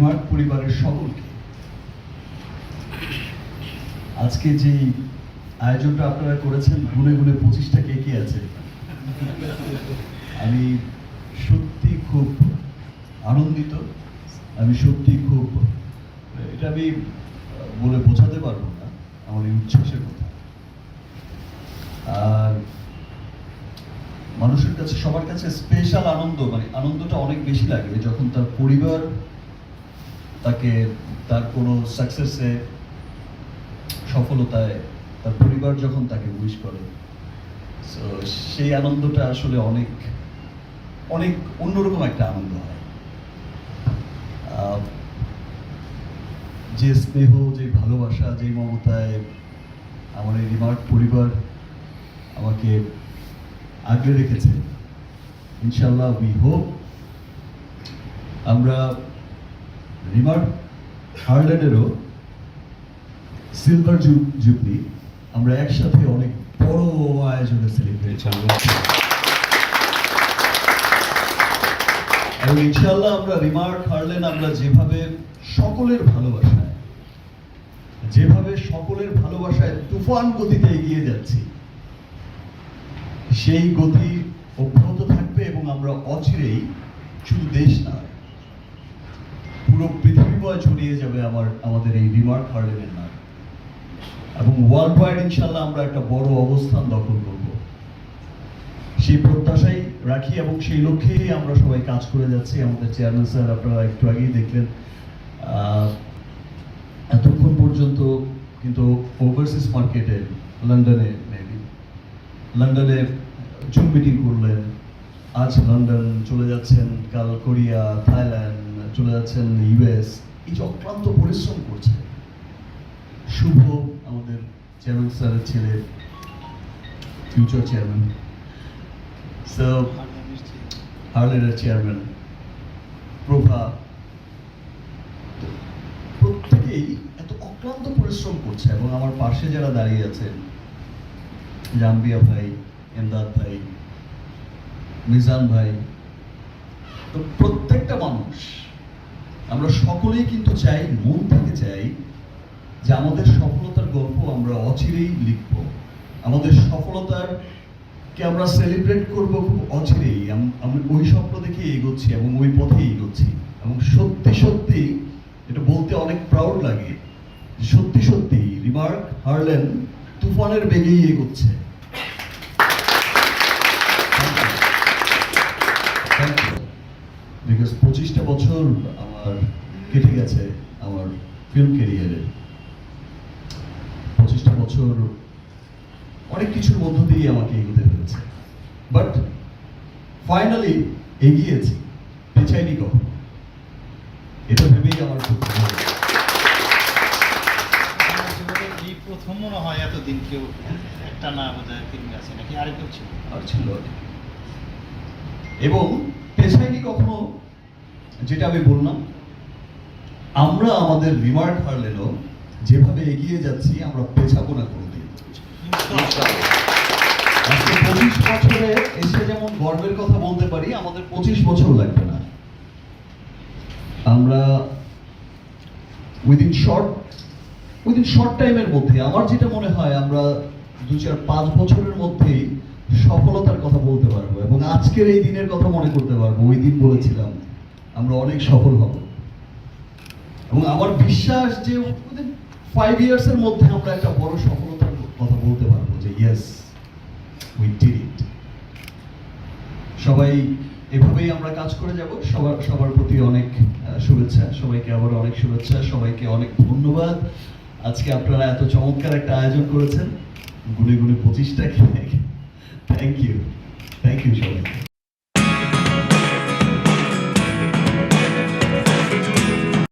Remark পরিবারের সকলকে। আজকে যে আয়োজনটা আপনারা করেছেন, গুনে গুনে পঁচিশটা কে কে আছে? আমি সত্যি খুব আনন্দিত, আমি সত্যি খুব, এটা আমি বলে বোঝাতে পারব না, আমার এই উচ্ছ্বাসের কথা। আর মানুষের কাছে, সবার কাছে স্পেশাল আনন্দ মানে আনন্দটা অনেক বেশি লাগে, যখন তার পরিবার তাকে তার কোনো সাকসেসে সফলতায় তার পরিবার যখন তাকে উইশ করে সো সেই আনন্দটা আসলে অনেক অনেক অন্যরকম একটা আনন্দ হয়। যে স্নেহ, যে ভালোবাসা, যে মমতায় আমার এই রিমার্ক পরিবার আমাকে আগলে রেখেছে। ইনশাল্লাহ উই হোপ আমরা রিমার্ক হার্ল্যান্ডেরও সিলভার জুবলি, আমরা একসাথে অনেক বড় আয়োজনে সেলিব্রেট এবং ইনশাল্লাহ আমরা রিমার্ক হার্লেন আমরা যেভাবে সকলের ভালোবাসায়, যেভাবে সকলের ভালোবাসায় তুফান গতিতে এগিয়ে যাচ্ছি, সেই গতি অব্যাহত থাকবে এবং আমরা অচিরেই শুধু দেশ নয় পৃথিবীময় ছড়িয়ে যাবে আমার, আমাদের এই রিমার্ক হার্লেনের নাম। এবং ওয়ার্ল্ড ওয়াইড ইনশাল্লাহ আমরা একটা বড় অবস্থান দখল করব। সেই প্রত্যাশাই রাখি এবং সেই লক্ষ্যেই আমরা সবাই কাজ করে যাচ্ছি। আমাদের চেয়ারম্যান স্যার, আপনারা একটু আগেই দেখলেন এতক্ষণ পর্যন্ত কিন্তু ওভারসিজ মার্কেটে লন্ডনে মেবি লন্ডনে জুম মিটিং করলেন, আজ লন্ডন চলে যাচ্ছেন, কাল কোরিয়া, থাইল্যান্ড চলে যাচ্ছেন ইউএস এই যে অক্লান্ত পরিশ্রম করছে। শুভ আমাদের চেয়ারম্যান স্যারের ছেলে ফিউচার চেয়ারম্যান সো হার্লের চেয়ারম্যান প্রভা, প্রত্যেকেই এত অক্লান্ত পরিশ্রম করছে এবং আমার পাশে যারা দাঁড়িয়ে আছেন জাম্বিয়া ভাই, এমদাদ ভাই, মিজান ভাই, তো প্রত্যেকটা মানুষ আমরা সকলেই কিন্তু চাই, মন থেকে চাই যে আমাদের সফলতার গল্প আমরা অচিরেই লিখব। আমাদের সফলতার কে আমরা সেলিব্রেট করব খুব অচিরেই। আম- ওই স্বপ্ন দেখে এগোচ্ছি এবং ওই পথে এগোচ্ছি। এবং সত্যি সত্যি এটা বলতে অনেক প্রাউড লাগে সত্যি সত্যি রিমার্ক হারলেন, তুফানের বেগেই এগোচ্ছে। বছর অনেক কিছুর মধ্য দিয়ে আমাকে এগোতে হয়েছে। But finally এগিয়েছি। পেছাইনি কখনো। এটা ভেবেই আমার খুব ভালো প্রথম মনে হয় এতদিন কেউ একটা না বোধহয় ফিল্মে আছে? নাকি আরে কেউ ছিল? আর ছিল এবং পেছাইনি কখনো যেটা আমি বললাম আমরা আমাদের রিমার্ক হারলেনও যেভাবে এগিয়ে যাচ্ছি, আমরা পেছাবো না কোনোদিন পঁচিশ বছরে এসে যেমন গর্বের কথা বলতে পারি, আমাদের পঁচিশ বছর লাগবে না। আমরা উইদিন শর্ট উইদিন শর্ট টাইমের মধ্যে, আমার যেটা মনে হয়, আমরা দু চার পাঁচ বছরের মধ্যেই সফলতার কথা বলতে পারব এবং আজকের এই দিনের কথা মনে করতে পারব। ওই দিন বলেছিলাম, আমরা অনেক সফল হব। এবং আমার বিশ্বাস যে ফাইভ ইয়ার্স এর মধ্যে আমরা একটা বড় সফলতার কথা বলতে পারব যে ইয়েস উই ডিড ইট সবাই এভাবেই আমরা কাজ করে যাব। সবার সবার প্রতি অনেক শুভেচ্ছা। সবাইকে আবার অনেক শুভেচ্ছা। সবাইকে অনেক ধন্যবাদ। আজকে আপনারা এত চমৎকার একটা আয়োজন করেছেন। গুনে গুনে পঁচিশটা থ্যাংক ইউ থ্যাংক ইউ সবাইকে।